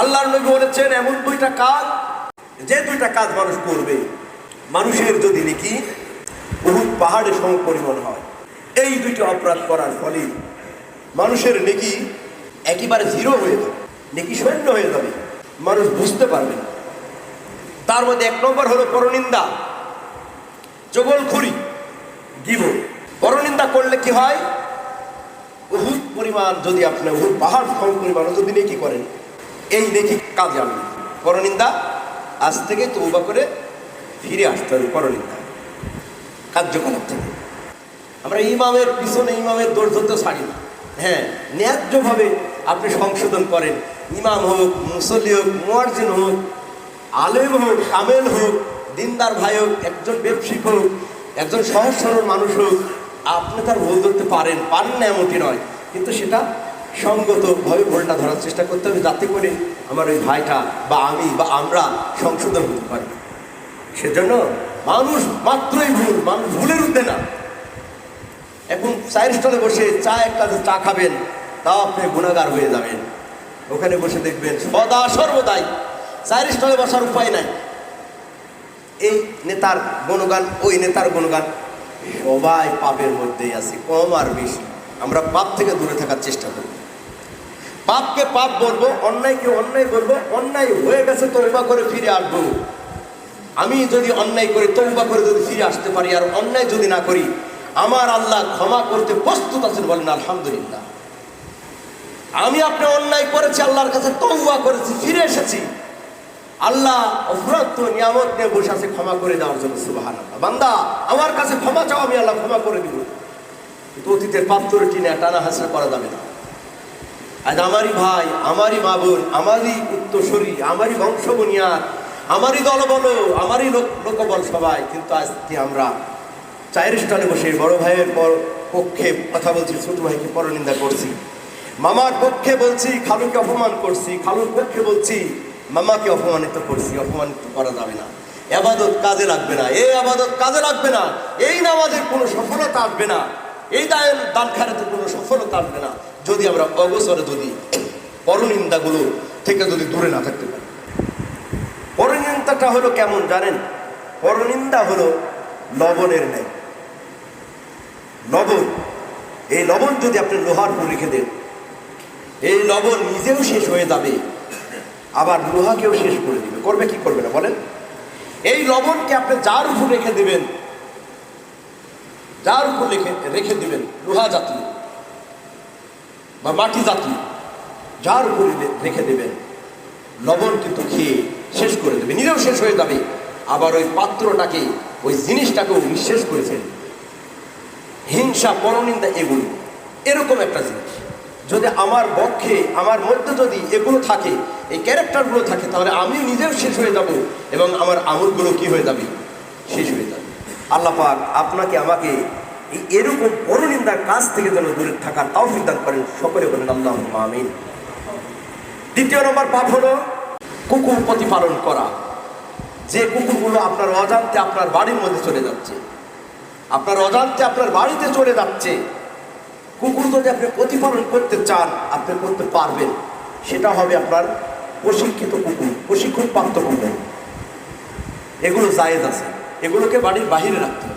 আল্লাহর নবী বলেছেন, এমন দুইটা কাজ, যে দুইটা কাজ মানুষ করবে, মানুষের যদি নাকি বহুত পাহাড়ে সম পরিমাণ হয়। এই দুইটি অপরাধ করার ফলে মানুষের নেকি একেবারে জিরো হয়ে যাবে, নেকি শূন্য হয়ে যাবে, মানুষ বুঝতে পারবে না। তার মধ্যে এক নম্বর হলো পরনিন্দা জগলখুরি গিব। পরনিন্দা করলে কি হয়? বহুত পরিমাণ যদি আপনি বহুত পাহাড় সম পরিমাণ যদি নেকি করেন এই দেখি কাজে আনবে পরনিন্দা, আজ থেকে তৌবা করে ফিরে আসতে হবে পরনিন্দা। কার্যকলাপ থেকে। আমরা ইমামের পিছনে ইমামের দৌড় ধরতে ছাড়ি না। হ্যাঁ ন্যায্যভাবে আপনি সংশোধন করেন। ইমাম হোক, মুসল্লি হোক মুয়ার্জিন হোক, আলেম হোক কামেল হোক, দিনদার ভাই হোক, একজন ব্যবসায়িক হোক, একজন সহজ সরল মানুষ হোক, আপনি তার ভুল ধরতে পারেন পারেন না এমনটি নয়। কিন্তু সেটা সঙ্গতভাবে ভুলটা ধরার চেষ্টা করতে হবে যাতে করে আমার ওই ভাইটা বা আমি বা আমরা সংশোধন হতে পারি। সেজন্য মানুষ মাত্রই ভুল, মানুষ ভুলের উঠবে না। এখন চায়ের স্টলে বসে চা একটা চা খাবেন, তাও আপনি গুণাগার হয়ে যাবেন। ওখানে বসে দেখবেন, সদা সর্বদাই চায়ের স্টলে বসার উপায় নাই। এই নেতার গুণগান, ওই নেতার গুণগান সবাই পাপের মধ্যেই আছে, কম আর বেশি। আমরা পাপ থেকে দূরে থাকার চেষ্টা করব পাপকে পাপ বলব, অন্যায়কে অন্যায় বলব, অন্যায় হয়ে গেছে তৌবা করে ফিরে আসব। আমি যদি অন্যায় করে তৌবা করে যদি ফিরে আসতে পারি, আর অন্যায় যদি না করি, আমার আল্লাহ ক্ষমা করতে প্রস্তুত আছেন বলেন, আলহামদুলিল্লাহ। আমি আপনি অন্যায় করেছি, আল্লাহর কাছে তৌবা করেছি, ফিরে এসেছি। আল্লাহ অফরত নিয়ামত নিয়ে বসে আছে, ক্ষমা করে দেওয়ার জন্য আল্লাহ বান্দা, আমার কাছে ক্ষমা চাও, আমি আল্লাহ ক্ষমা করে দিব। কিন্তু অতীতের পাত্র টিনে টানা হাসরা করা যাবে না। আজ আমারই ভাই, আমারই মা বোন, আমারই উত্তরসূরি, আমারই বংশ বুনিয়াদ আমারই দল বলো আমারই লোক, লোকবল সবাই। কিন্তু আজকে আমরা চায়ের স্টলে বসে বড় ভাইয়ের পর পক্ষে কথা বলছি, ছোট ভাইকে পরনিন্দা করছি। মামার পক্ষে বলছি, খালুকে অপমান করছি, খালুর পক্ষে বলছি, মামাকে অপমানিত করছি, অপমানিত করা যাবে না। আবাদত কাজে লাগবে না, এই আবাদত কাজে লাগবে না, এই নামাজের কোনো সফলতা আসবে না, এই দায়ন দান খারাতে কোনো সফলতা আসবে না। যদি আমরা অবসরে যদি পরনিন্দাগুলো থেকে যদি দূরে না থাকতে পারি। পরনিন্দাটা হলো কেমন জানেন? পরনিন্দা হলো লবণের ন্যায়। লবণ, এই লবণ যদি আপনি লোহার উপর রেখে দেন, এই লবণ নিজেও শেষ হয়ে যাবে, আবার লোহাকেও শেষ করে দিবে। করবে কি করবে না বলেন? এই লবণকে আপনি যার উপর রেখে দেবেন, যার উপর রেখে রেখে দিবেন লোহা জাতীয়। বা মাটি জাতীয় যার উপরে রেখে দেবেন লবণ কিন্তু খেয়ে শেষ করে দেবে, নিজেও শেষ হয়ে যাবে। আবার ওই পাত্রটাকে, ওই জিনিসটাকেও নিঃশেষ করে ফেলবে হিংসা, পরনিন্দা এগুলো। এরকম একটা জিনিস। যদি আমার পক্ষে, আমার মধ্যে যদি এগুলো থাকে, এই ক্যারেক্টারগুলো থাকে, তাহলে আমি নিজেও শেষ হয়ে যাব এবং আমার আমলগুলো কি হয়ে যাবে? শেষ হয়ে যাবে। আল্লাহ পাক আপনাকে আমাকে এরকম পরনিন্দার কাজ থেকে যেন দূরে থাকার তাও দান করেন সকলে বলেন আল্লাহ আমিন। দ্বিতীয় নম্বর পাপ হলো কুকুর প্রতিপালন করা। যে কুকুরগুলো আপনার অজান্তে আপনার বাড়ির মধ্যে চলে যাচ্ছে, আপনার অজান্তে আপনার বাড়িতে চলে যাচ্ছে, কুকুর যদি আপনি প্রতিপালন করতে চান, আপনি করতে পারবেন। সেটা হবে আপনার প্রশিক্ষিত কুকুর, প্রশিক্ষণ প্রাপ্ত কুকুর। এগুলো জায়েজ আছে, এগুলোকে বাড়ির বাহিরে রাখতে হবে।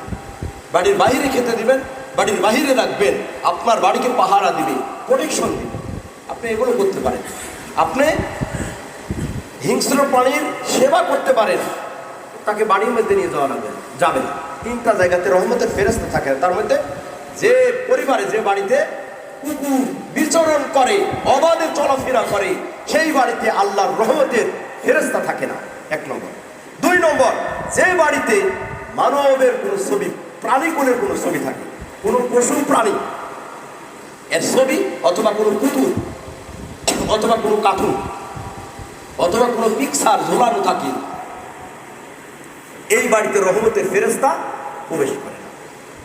বাড়ির বাহিরে খেতে দিবেন, বাড়ির বাহিরে রাখবেন, আপনার বাড়িকে পাহারা দিবে প্রোটেকশন দিবে। আপনি এগুলো করতে পারেন। আপনি হিংস্র প্রাণীর সেবা করতে পারেন, তাকে বাড়ির মধ্যে নিয়ে যাওয়া লাগবে, যাবে তিনটা জায়গাতে রহমতের ফেরস্তা থাকে, তার মধ্যে যে পরিবারে, যে বাড়িতে কুকুর বিচরণ করে, অবাধে চলাফেরা করে, সেই বাড়িতে আল্লাহর রহমতের ফেরস্তা থাকে না। এক নম্বর। দুই নম্বর, যে বাড়িতে মানবের কোনো ছবি প্রাণীকুলের কোনো ছবি থাকে। কোনো পশু প্রাণী এর ছবি অথবা কোনো পুতুল অথবা কোনো কার্টুন অথবা কোনো পিকচার ঝোলানো থাকে, এই বাড়িতে রহমতের ফেরেস্তা প্রবেশ করে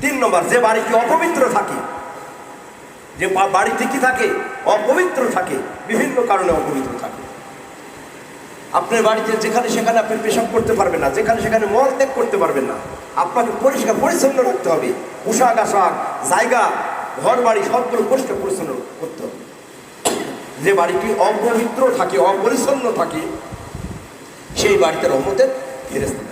তিন নম্বর, যে বাড়িটি অপবিত্র থাকে, যে বাড়িতে কি থাকে? অপবিত্র থাকে, বিভিন্ন কারণে অপবিত্র থাকে। আপনার বাড়িতে যেখানে সেখানে আপনি পেশাব করতে পারবেন না, যেখানে সেখানে মল ত্যাগ করতে পারবেন না। আপনাকে পরিষ্কার পরিচ্ছন্ন রাখতে হবে। পোশাক, আশাক, জায়গা ঘর বাড়ি সবগুলো পরিষ্কার পরিচ্ছন্ন করতে হবে। যে বাড়িটি অপবিত্র থাকে, অপরিচ্ছন্ন থাকে, সেই বাড়িতে রহমতের ফেরেস্তা